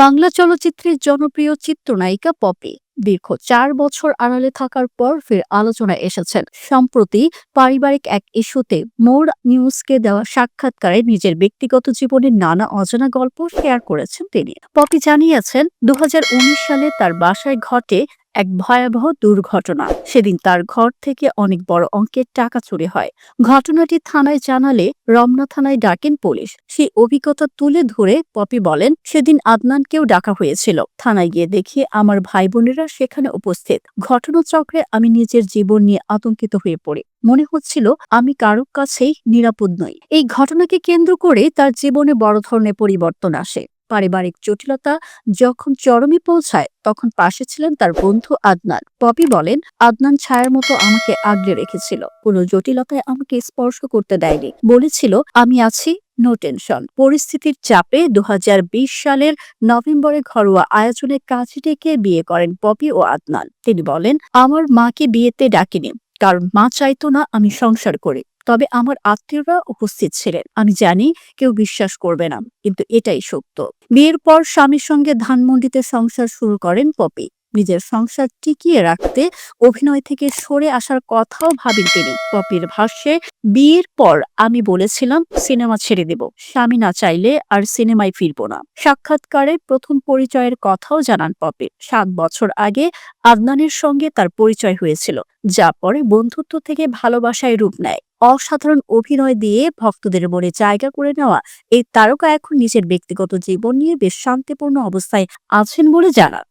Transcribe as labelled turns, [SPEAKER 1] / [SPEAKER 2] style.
[SPEAKER 1] বাংলা চলচ্চিত্রের জনপ্রিয় চিত্রনায়িকা পপি দীর্ঘ চার বছর আড়ালে থাকার পর ফের আলোচনায় এসেছেন। সম্প্রতি পারিবারিক এক ইস্যুতে মোর নিউজকে দেওয়া সাক্ষাৎকারে নিজের ব্যক্তিগত জীবনের নানা অজানা গল্প শেয়ার করেছেন তিনি। পপি জানিয়েছেন দু হাজার উনিশ সালে তার বাসায় ঘটে এক ভয়াবহ দুর্ঘটনা। সেদিন তার ঘর থেকে অনেক বড় অঙ্কের টাকা চুরি হয়। ঘটনাটি থানায় জানালে রমনা থানায় ডাকেন পুলিশ। সেই অভিজ্ঞতা তুলে ধরে পপি বলেন, সেদিন আদনানকেও ডাকা হয়েছিল। থানায় গিয়ে দেখি আমার ভাই বোনেরা সেখানে উপস্থিত। ঘটনাচক্রে আমি নিজের জীবন নিয়ে আতঙ্কিত হয়ে পড়ি। মনে হচ্ছিল আমি কারও কাছেই নিরাপদ নই। এই ঘটনাকে কেন্দ্র করে তার জীবনে বড় ধরনের পরিবর্তন আসে। পারিবারিক জটিলতা যখন চরমে পৌঁছায়, তখন পাশে ছিলেন তার বন্ধু আদনান। পপি বলেন, আদনান ছায়ার মতো আমাকে আগলে রেখেছিল। কোনো জটিলতায় আমাকে স্পর্শ করতে দেয়নি। বলেছিল, আমি আছি, নো টেনশন। পরিস্থিতির চাপে দু হাজার বিশ সালের নভেম্বরে ঘরোয়া আয়োজনে কাছে ডেকে বিয়ে করেন পপি ও আদনান। তিনি বলেন, আমার মাকে বিয়েতে ডাকিনি, কারণ মা চাইতো না আমি সংসার করি। তবে আমার আত্মীয়রা উপস্থিত ছিলেন। আমি জানি কেউ বিশ্বাস করবে না, কিন্তু এটাই সত্য। বিয়ের পর স্বামীর সঙ্গে ধানমন্ডিতে সংসার শুরু করেন পপি। নিজের সংসার টিকিয়ে রাখতে অভিনয় থেকে সরে আসার কথাও ভাবেন তিনি। পপির ভাষ্যে, বিয়ের পর আমি বলেছিলাম সিনেমা ছেড়ে দেব। স্বামী না চাইলে আর সিনেমায় ফিরবো না। সাক্ষাৎকারে প্রথম পরিচয়ের কথাও জানান পপি। সাত বছর আগে আদনানের সঙ্গে তার পরিচয় হয়েছিল, যা পরে বন্ধুত্ব থেকে ভালোবাসায় রূপ নেয়। অসাধারণ অভিনয় দিয়ে ভক্তদের মনে জায়গা করে নেওয়া এই তারকা এখন নিজের ব্যক্তিগত জীবন নিয়ে বেশ শান্তিপূর্ণ অবস্থায় আছেন বলে জানান।